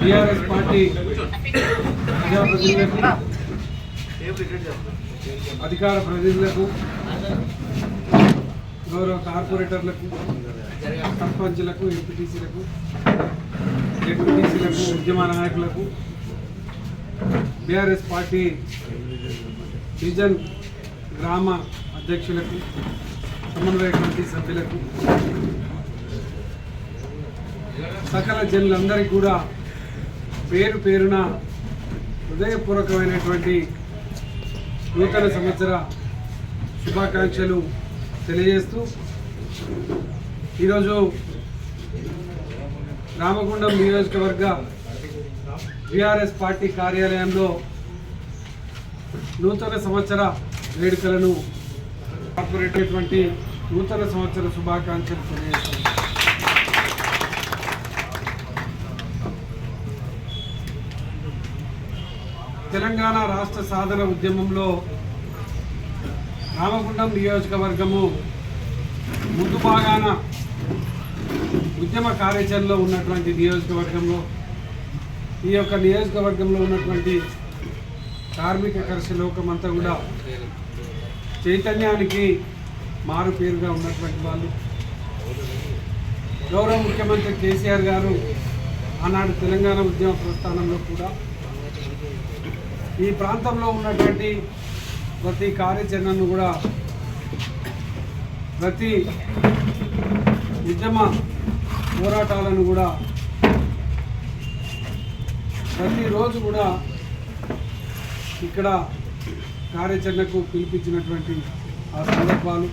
TRS party ప్రజాప్రతినిధులకు అధికార ప్రతినిధులకు గౌరవ కార్పొరేటర్లకు సర్పంచ్లకు ఎంపీటీసీలకు ఎంపీటీసీలకు ఉద్యమ నాయకులకు బీఆర్ఎస్ పార్టీ డివిజన్ గ్రామ అధ్యక్షులకు సమన్వయ కమిటీ సభ్యులకు సకల జనులందరికీ కూడా పేరు పేరున హృదయపూర్వకమైనటువంటి నూతన సంవత్సర శుభాకాంక్షలు తెలియజేస్తూ ఈరోజు రామగుండం నియోజకవర్గ బీఆర్ఎస్ పార్టీ కార్యాలయంలో నూతన సంవత్సర వేడుకలను కార్పొరేటటువంటి నూతన సంవత్సర శుభాకాంక్షలు తెలియజేస్తాను తెలంగాణ రాష్ట్ర సాధన ఉద్యమంలో రామగుండం నియోజకవర్గము ముందు భాగాన ఉద్యమ కార్యాచరణలో ఉన్నటువంటి నియోజకవర్గంలో ఈ యొక్క నియోజకవర్గంలో ఉన్నటువంటి కార్మిక కర్ష లోకమంతా కూడా చైతన్యానికి మారు పేరుగా ఉన్నటువంటి వాళ్ళు. గౌరవ ముఖ్యమంత్రి కేసీఆర్ గారు ఆనాడు తెలంగాణ ఉద్యమ ప్రస్థానంలో కూడా ఈ ప్రాంతంలో ఉన్నటువంటి ప్రతి కార్యాచరణను కూడా ప్రతి ఉద్యమ పోరాటాలను కూడా ప్రతిరోజు కూడా ఇక్కడ కార్యాచరణకు పిలిపించినటువంటి ఆ సందర్భాలు.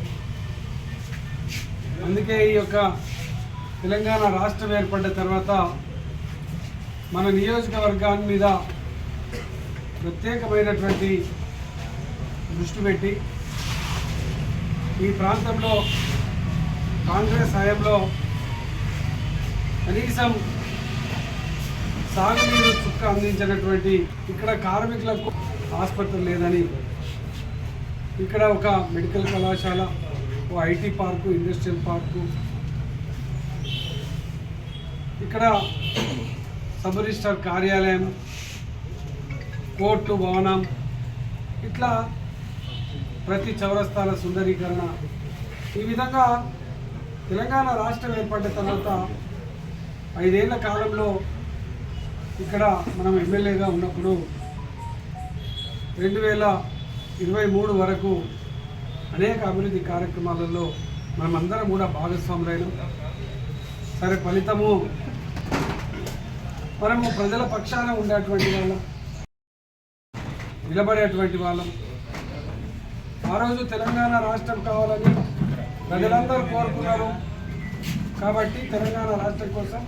అందుకే ఈ యొక్క తెలంగాణ రాష్ట్రం ఏర్పడ్డ తర్వాత మన నియోజకవర్గాన్ని మీద ప్రత్యేకమైనటువంటి దృష్టి పెట్టి ఈ ప్రాంతంలో కాంగ్రెస్ హయాంలో కనీసం సాగునీరు చుక్క అందించినటువంటి ఇక్కడ కార్మికులకు ఆసుపత్రి లేదని ఇక్కడ ఒక మెడికల్ కళాశాల ఓ ఐటీ పార్కు ఇండస్ట్రియల్ పార్కు ఇక్కడ సబ్ రిజిస్టర్ కార్యాలయం కోర్టు భవనం. ఇట్లా ప్రతి చౌరస్తాల సుందరీకరణ. ఈ విధంగా తెలంగాణ రాష్ట్రం ఏర్పడిన తర్వాత ఐదేళ్ళ కాలంలో ఇక్కడ మనం ఎమ్మెల్యేగా ఉన్నప్పుడు రెండు వేల ఇరవై మూడు వరకు అనేక అభివృద్ధి కార్యక్రమాలలో మనమందరం కూడా భాగస్వాములైన. సరే ఫలితము. మనము ప్రజల పక్షాన ఉండేటువంటి వాళ్ళం. నిలబడేటువంటి వాళ్ళం. ఆ రోజు తెలంగాణ రాష్ట్రం కావాలని ప్రజలందరూ కోరుకున్నారు. కాబట్టి తెలంగాణ రాష్ట్రం కోసం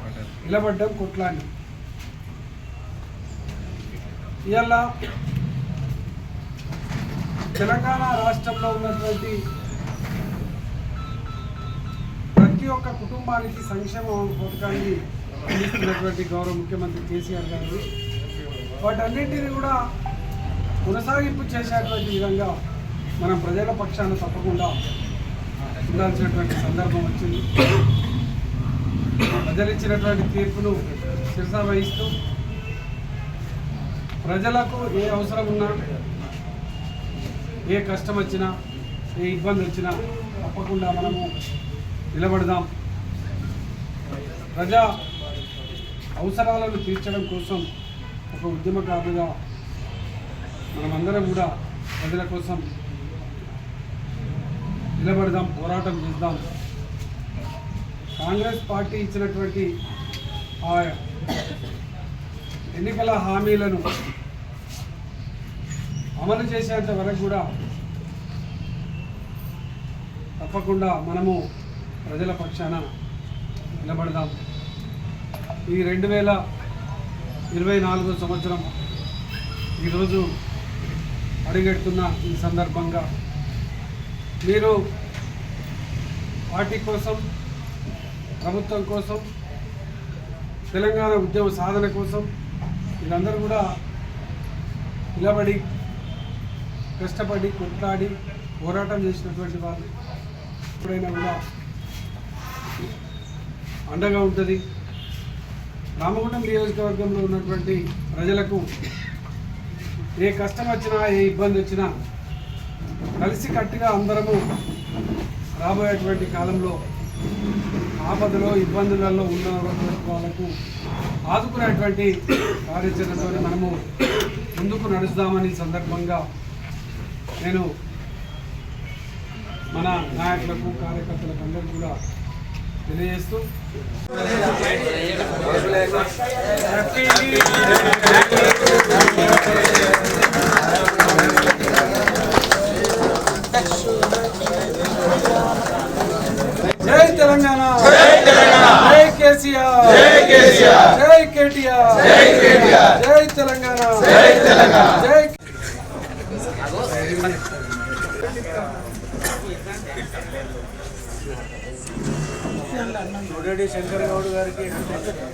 నిలబడ్డం కొట్లాని ఇవాళ తెలంగాణ రాష్ట్రంలో ఉన్నటువంటి ప్రతి ఒక్క కుటుంబానికి సంక్షేమ పథకాన్ని అందిస్తున్నటువంటి గౌరవ ముఖ్యమంత్రి కేసీఆర్ గారు. వాటన్నింటినీ కూడా కొనసాగింపు చేసేటువంటి విధంగా మనం ప్రజల పక్షాన తప్పకుండా ఉండాల్సినటువంటి సందర్భం వచ్చింది. ప్రజలిచ్చినటువంటి తీర్పును శిరస వహిస్తూ ప్రజలకు ఏ అవసరం ఉన్నా ఏ కష్టం వచ్చినా ఏ ఇబ్బంది వచ్చినా తప్పకుండా మనము నిలబడదాం. ప్రజా అవసరాలను తీర్చడం కోసం ఒక ఉద్యమకారులుగా మనమందరం కూడా ప్రజల కోసం నిలబడదాం పోరాటం చేద్దాం. కాంగ్రెస్ పార్టీ ఇచ్చినటువంటి ఆ ఎన్నికల హామీలను అమలు చేసేంత వరకు కూడా తప్పకుండా మనము ప్రజల పక్షాన నిలబడదాం. ఈ రెండు వేల ఇరవై నాలుగో సంవత్సరం ఈరోజు అడుగెడుతున్న ఈ సందర్భంగా. మీరు పార్టీ కోసం ప్రభుత్వం కోసం తెలంగాణ ఉద్యమ సాధన కోసం వీళ్ళందరూ కూడా నిలబడి కష్టపడి కొట్లాడి పోరాటం చేసినటువంటి వాళ్ళు ఎప్పుడైనా కూడా అండగా ఉంటుంది. రామగుండం నియోజకవర్గంలో ఉన్నటువంటి ప్రజలకు ఏ కష్టం వచ్చినా ఏ ఇబ్బంది వచ్చినా కలిసి కట్టుగా అందరము రాబోయేటువంటి కాలంలో ఆపదలో ఇబ్బందులలో ఉన్న వాళ్ళకు ఆదుకునేటువంటి కార్యాచరణతో మనము ముందుకు నడుస్తామని సందర్భంగా నేను మన నాయకులకు కార్యకర్తలకు అందరికీ కూడా తెలియజేస్తూ జై తెలంగాణ. జై కేసీఆర్. జై కేసీఆర్. జై కేటీఆర్. జై కేటీఆర్. జై తెలంగాణ. జై తెలంగాణ. జై శంకర్ గౌడ్ గారికి అందరికీ.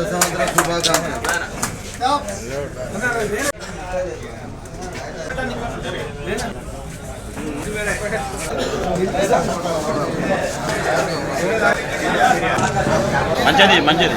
కొత్త సంవత్సర శుభాకాంక్షలు మంచిది మంచిది